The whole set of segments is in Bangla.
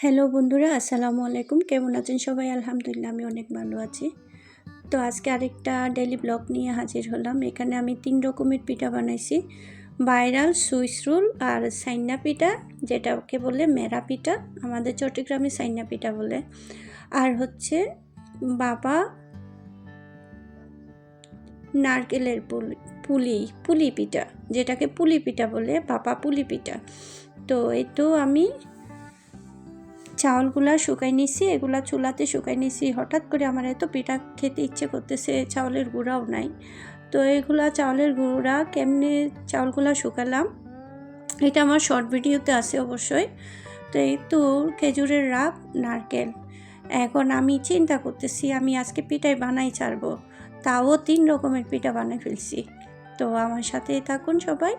হ্যালো বন্ধুরা, আসসালামু আলাইকুম। কেমন আছেন সবাই? আলহামদুলিল্লাহ, আমি অনেক ভালো আছি। তো আজকে আরেকটা ডেলি ব্লগ নিয়ে হাজির হলাম। এখানে আমি তিন রকমের পিঠা বানাইছি। ভাইরাল, সুইস রোল আর সাইনা পিঠা, যেটাকে বলে মেরা পিঠা। আমাদের চট্টগ্রামে সাইনা পিঠা বলে। আর হচ্ছে বাবা নারকেলের পুলি পুলি পুলি পিঠা, যেটাকে পুলি পিঠা বলে, বাবা পুলি পিঠা। তো এই তো আমি চাউলগুলা শুকাই নিছি, এগুলা চুলাতে শুকাই নিছি। হঠাৎ করে আমার এত পিঠা খেতে ইচ্ছে করতেছে, চাউলের গুঁড়াও নাই। তো এগুলা চাউলের গুঁড়া কেমনে চাউলগুলা শুকালাম, এটা আমার শর্ট ভিডিওতে আছে অবশ্যই। তো এই তো খেজুরের রাব, নারকেল। এখন আমি চিন্তা করতেছি, আমি আজকে পিঠাই বানাই ছাড়বো। তাও তিন রকমের পিঠা বানাই ফেলছি। তো আমার সাথে থাকুন সবাই।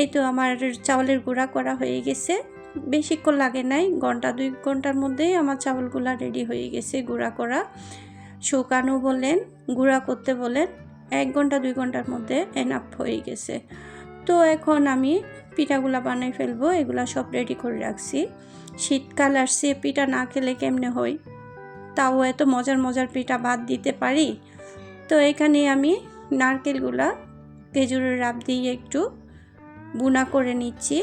এই তো আমার চাউলের গুঁড়া করা হয়ে গেছে। বেশিক্ষণ লাগে নাই, ঘণ্টা দুই ঘণ্টার মধ্যেই আমার চাউলগুলা রেডি হয়ে গেছে গুঁড়া করা। শুকানো বলেন গুঁড়া করতে বলেন এক ঘণ্টা দুই ঘণ্টার মধ্যে এনাফ হয়ে গেছে। তো এখন আমি পিঠাগুলা বানাই ফেলব, এগুলা সব রেডি করে রাখছি। শীতকাল আসছে, পিঠা না খেলে কেমনে হয়? তাও এত মজার মজার পিঠা বাদ দিতে পারি? তো এখানে আমি নারকেলগুলা খেজুরের রাব দিয়ে একটু বুনা করে নিচ্ছি।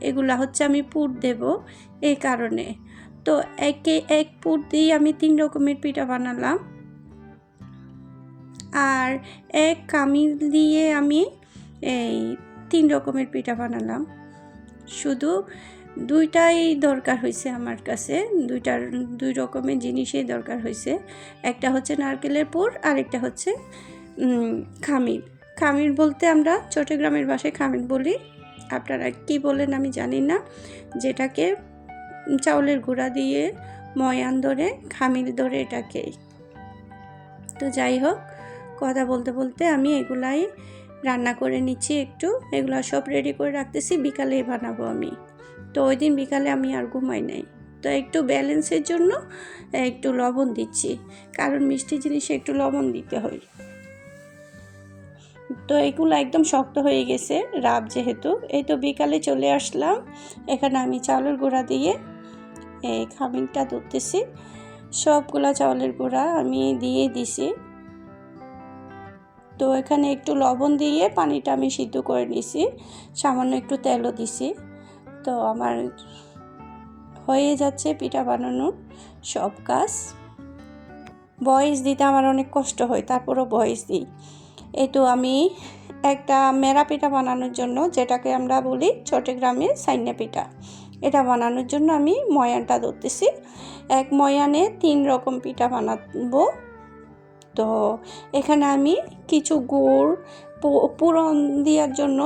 এগুলা হচ্ছে আমি পুর দেব এই কারণে। তো একে এক পুর দিয়ে আমি তিন রকমের পিঠা বানালাম। আর এক কামিল দিয়ে আমি এই তিন রকমের পিঠা বানালাম। শুধু দুইটাই দরকার হয়েছে আমার কাছে। দুইটার, দুই রকমের জিনিসই দরকার হয়েছে। একটা হচ্ছে নারকেলের পুর আর একটা হচ্ছে খামির। খামির বলতে আমরা চট্টগ্রামের ভাষায় খামির বলি। আপনারা কি বলেন আমি জানি না। যেটাকে চাউলের গুঁড়া দিয়ে ময়ান ধরে, খামির ধরে এটাকে। তো যাই হোক, কথা বলতে বলতে আমি এগুলাই রান্না করে নিচ্ছি একটু। এগুলো সব রেডি করে রাখতেছি, বিকালে বানাবো আমি। তো ওই দিন বিকালে আমি আর ঘুমাই নাই। তো একটু ব্যালেন্সের জন্য একটু লবণ দিচ্ছি। কারণ মিষ্টি জিনিসে একটু লবণ দিতে হয়। তো এগুলো একদম শক্ত হয়ে গেছে রাব যেহেতু। এই তো বিকালে চলে আসলাম। এখানে আমি চাউলের গুঁড়া দিয়ে এই খামিনটা ধরতেছি সবগুলা চাউলের গুঁড়া আমি দিয়ে দিছি। তো এখানে একটু লবণ দিয়ে পানিটা আমি সিদ্ধ করে নিছি। সামান্য একটু তেলও দিছি। তো আমার হয়ে যাচ্ছে পিঠা বানানোর সব কাজ। বয়স দিতে আমার অনেক কষ্ট হয়, তারপরও বয়স দিই। এই তো আমি একটা মেরা পিঠা বানানোর জন্য, যেটাকে আমরা বলি চট্টগ্রামে সাইনা পিঠা। এটা বানানোর জন্য আমি ময়ানটা ধরতেছি। এক ময়ানে তিন রকম পিঠা বানাবো। তো এখানে আমি কিছু গুড় পুরন দেওয়ার জন্য,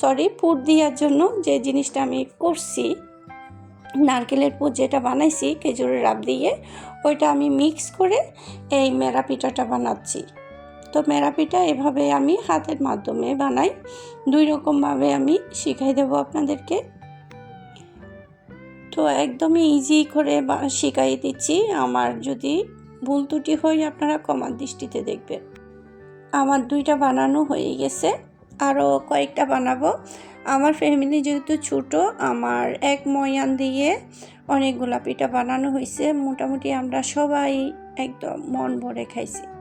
সরি, পুর দেওয়ার জন্য যে জিনিসটা আমি করছি, নারকেলের পুর যেটা বানাইছি, খেজুরের রাব দিয়ে, ওইটা আমি মিক্স করে এই মেরা পিঠাটা বানাচ্ছি। তো মেরা পিঠা এভাবে আমি হাতের মাধ্যমে বানাই। দুই রকমভাবে আমি শিখাই দেবো আপনাদেরকে। তো একদমই ইজি করে শিখাই দিচ্ছি। আমার যদি ভুল ত্রুটি হয় আপনারা কমার দৃষ্টিতে দেখবেন। আমার দুইটা বানানো হয়ে গেছে। আরও কয়েকটা বানাবো। আমার ফ্যামিলি যেহেতু ছোটো, আমার এক ময়ান দিয়ে অনেকগুলা পিঠা বানানো হয়েছে। মোটামুটি আমরা সবাই একদম মন ভরে খাইছি।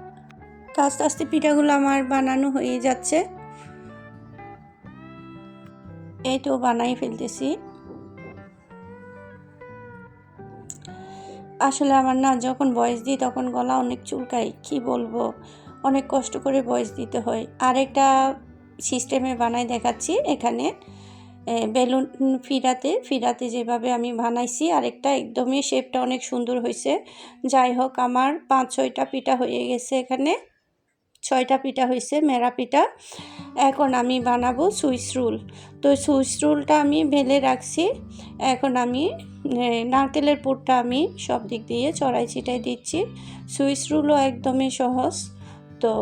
তো আস্তে আস্তে পিঠাগুলো আমার বানানো হয়ে যাচ্ছে। এই তো বানাই ফেলতেছি। আসলে আমার না যখন বয়স দিই তখন গলা অনেক চুলকাই কি বলব? অনেক কষ্ট করে বয়স দিতে হয়। আরেকটা সিস্টেমে বানাই দেখাচ্ছি এখানে। বেলুন ফিরাতে ফিরাতে যেভাবে আমি বানাইছি, আরেকটা একদমই শেপটা অনেক সুন্দর হয়েছে। যাই হোক, আমার পাঁচ ছয়টা পিঠা হয়ে গেছে এখানে। ছয়টা পিঠা হয়েছে, মেরা পিঠা। এখন আমি বানাবো সুইস রুল। তো সুইস রুলটা আমি ভেলে রাখছি। এখন আমি নারকেলের পুরটা আমি সব দিক দিয়ে চড়াই ছিটাই দিচ্ছি। সুইস রুলও একদমই সহজ। তো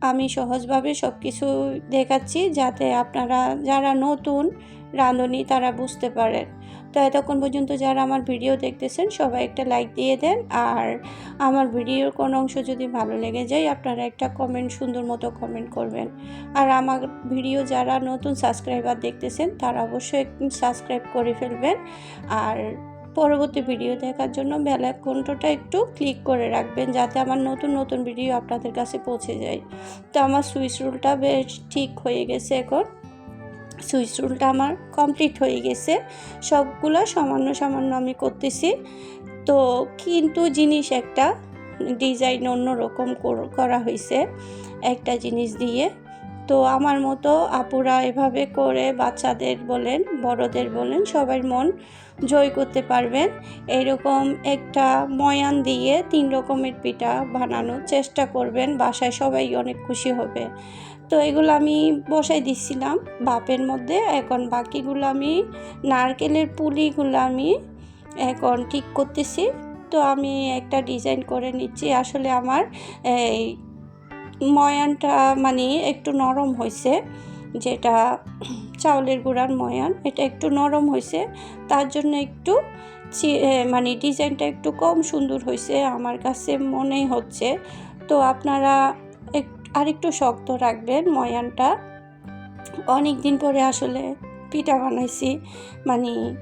আমি সহজভাবে সব কিছু দেখাচ্ছি যাতে আপনারা, যারা নতুন, রাঁধুনি, তারা বুঝতে পারেন। তো এতক্ষণ পর্যন্ত যারা আমার ভিডিও দেখতেছেন, সবাই একটা লাইক দিয়ে দেন। আর আমার ভিডিওর কোনো অংশ যদি ভালো লেগে যায়, আপনারা একটা কমেন্ট সুন্দর মতো কমেন্ট করবেন। আর আমার ভিডিও যারা নতুন সাবস্ক্রাইবার দেখতেছেন, তারা অবশ্যই সাবস্ক্রাইব করে ফেলবেন। আর পরবর্তী ভিডিও দেখার জন্য বেল আইকনটা একটু ক্লিক করে রাখবেন, যাতে আমার নতুন নতুন ভিডিও আপনাদের কাছে পৌঁছে যায়। তো আমার সুইচ রুলটা বেশ ঠিক হয়ে গেছে এখন। সুইচ রুলটা আমার কমপ্লিট হয়ে গেছে। সবগুলো সামান্য সামান্য আমি করতেছি। তো কিন্তু জিনিস একটা ডিজাইন অন্যরকম কর- হয়েছে একটা জিনিস দিয়ে। তো আমার মতো আপুরা এভাবে করে বাচ্চাদের বলেন, বড়দের বলেন, সবার মন জয় করতে পারবেন। এরকম একটা ময়ান দিয়ে তিন রকমের পিঠা বানানোর চেষ্টা করবেন, বাসায় সবাই অনেক খুশি হবে। তো এগুলো আমি বসাই দিচ্ছিলাম বাপের মধ্যে। এখন বাকিগুলো আমি নারকেলের পুলিগুলো আমি এখন ঠিক করতেছি। তো আমি একটা ডিজাইন করে নিচ্ছি। আসলে আমার এই ময়ানটা মানে একটু নরম হয়েছে, যেটা চাউলের গুঁড়ার ময়ান। এটা একটু নরম হয়েছে, তার জন্য একটু মানে ডিজাইনটা একটু কম সুন্দর হয়েছে আমার কাছে মনে হচ্ছে। তো আপনারা এক- আরেকটু শক্ত রাখবেন ময়ানটা। অনেক দিন পরে আসলে পিঠা বানাইছি মানে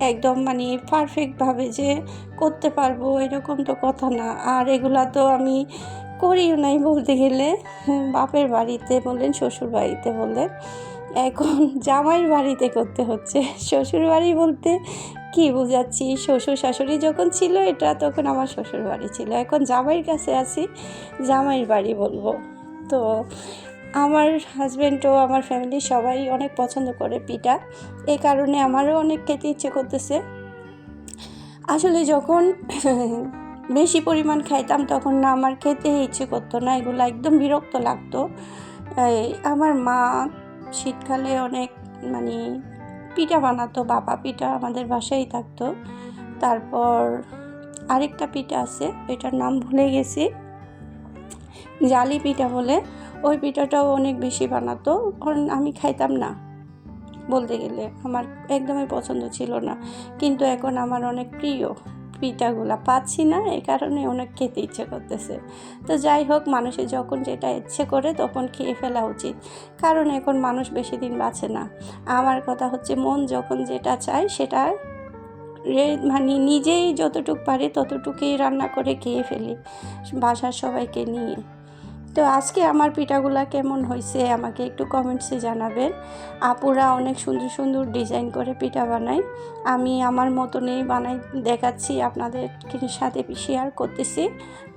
একদম মানে পারফেক্টভাবে যে করতে পারব এরকম তো কথা না। আর এগুলা তো আমি করিও নাই বলতে গেলে, বাপের বাড়িতে বললেন শ্বশুর বাড়িতে বললেন এখন জামাইয়ের বাড়িতে করতে হচ্ছে। শ্বশুর বাড়ি বলতে কি বোঝাচ্ছি? শ্বশুর শাশুড়ি যখন ছিল, এটা তখন আমার শ্বশুর বাড়ি ছিল। এখন জামাইয়ের কাছে আছি, জামাইয়ের বাড়ি বলব। তো আমার হাজব্যান্ডও আমার ফ্যামিলি সবাই অনেক পছন্দ করে পিঠা। এই কারণে আমারও অনেক খেতে ইচ্ছে করতেছে। আসলে যখন বেশি পরিমাণ খাইতাম, তখন না আমার খেতে ইচ্ছে করতো না। এগুলো একদম বিরক্ত লাগতো। আমার মা শীতকালে অনেক মানে পিঠা বানাতো, বাবা পিঠা আমাদের বাসায় থাকতো। তারপর আরেকটা পিঠা আছে, এটার নাম ভুলে গেছি। জালি পিঠা বলে, ওই পিঠাটাও অনেক বেশি বানাতো। আমি খাইতাম না, বলতে গেলে। আমার একদমই পছন্দ ছিল না। কিন্তু এখন আমার অনেক প্রিয়। পিঠাগুলা পাচ্ছি না, এ কারণে অনেক খেতে ইচ্ছে করতেছে। তো যাই হোক, মানুষের যখন যেটা ইচ্ছে করে তখন খেয়ে ফেলা উচিত। কারণ এখন মানুষ বেশি দিন বাঁচে না। আমার কথা হচ্ছে, মন যখন যেটা চায় সেটা মানে নিজেই যতটুক পারি ততটুকুই রান্না করে খেয়ে ফেলি। বাসার সবাইকে নিয়ে। তো আজকে আমার পিঠাগুলা কেমন হয়েছে আমাকে একটু কমেন্টসে জানাবেন। আপুরা অনেক সুন্দর সুন্দর ডিজাইন করে পিঠা বানায়। আমি আমার মতনই বানাই, দেখাচ্ছি আপনাদের সাথে শেয়ার করতেছি।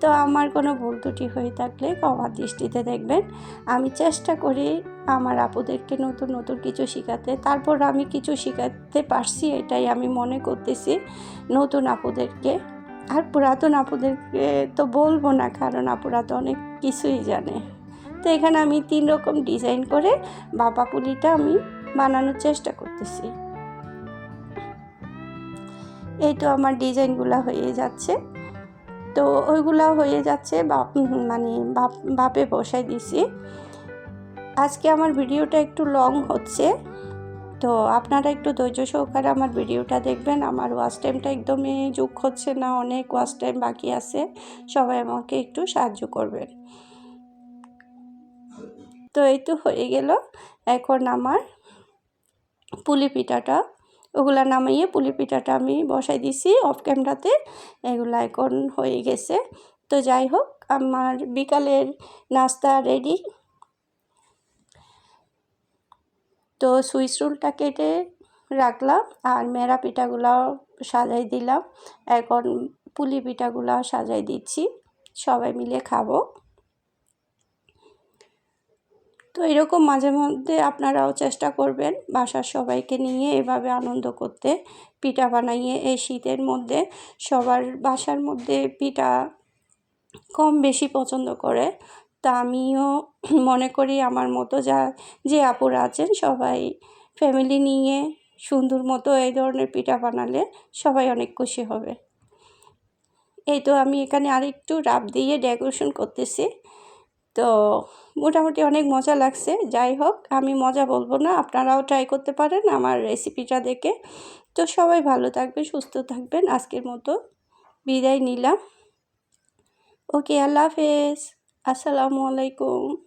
তো আমার কোনো ভুল ত্রুটি হয়ে থাকলে ক্ষমার দৃষ্টিতে দেখবেন। আমি চেষ্টা করি আমার আপুদেরকে নতুন নতুন কিছু শেখাতে। তারপর আমি কিছু শেখাতে পারছি, এটাই আমি মনে করতেছি নতুন আপুদেরকে। আর পুরাতন আপুদেরকে তো বলব না, কারণ আপুরা তো অনেক কিছুই জানে। তো এখানে আমি তিন রকম ডিজাইন করে বাবা পুলিটা আমি বানানোর চেষ্টা করতেছি। এই তো আমার ডিজাইনগুলো হয়ে যাচ্ছে। তো ওইগুলা হয়ে যাচ্ছে, বাপ মানে বাপ, বাপে বসাই দিছি। আজকে আমার ভিডিওটা একটু লং হচ্ছে। তো আপনারা একটু ধৈর্য সহকারে আমার ভিডিওটা দেখবেন। আমার ওয়াচ টাইমটা একদমই যোগ হচ্ছে না, অনেক ওয়াচ টাইম বাকি আছে। সবাই আমাকে একটু সাহায্য করবেন। তো এই তো হয়ে গেল। এখন আমার পুলি পিঠাটা, ওগুলা নামাইয়ে পুলি পিঠাটা আমি বসাই দিছি অফ ক্যামেরাতে এগুলা এখন হয়ে গেছে। তো যাই হোক, আমার বিকালের নাস্তা রেডি তো সুইচ রোলটা কেটে রাখলাম আর মেরা পিঠাগুলাও সাজাই দিলাম। এখন পুলি পিঠাগুলাও সাজাই দিচ্ছি। সবাই মিলে খাব। তো এরকম মাঝে মধ্যে আপনারাও চেষ্টা করবেন বাসার সবাইকে নিয়ে এভাবে আনন্দ করতে, পিঠা বানাইয়ে এই শীতের মধ্যে সবার বাসার মধ্যে পিঠা কম বেশি পছন্দ করে। তা আমিও মনে করি আমার মতো যা, যে আপুরা আছেন সবাই ফ্যামিলি নিয়ে সুন্দর মতো এই ধরনের পিঠা বানালে সবাই অনেক খুশি হবে। এই তো আমি এখানে আরেকটু রাব দিয়ে ডেকোরেশন করতেছি। তো মোটামুটি অনেক মজা লাগছে, যাই হোক আমি মজা বলব না, আপনারাও ট্রাই করতে পারেন আমার রেসিপিটা দেখে। তো সবাই ভালো থাকবেন, সুস্থ থাকবেন, আজকের মতো বিদায় নিলাম। ওকে, আল্লাহ হাফেজ। আসসালামু আলাইকুম।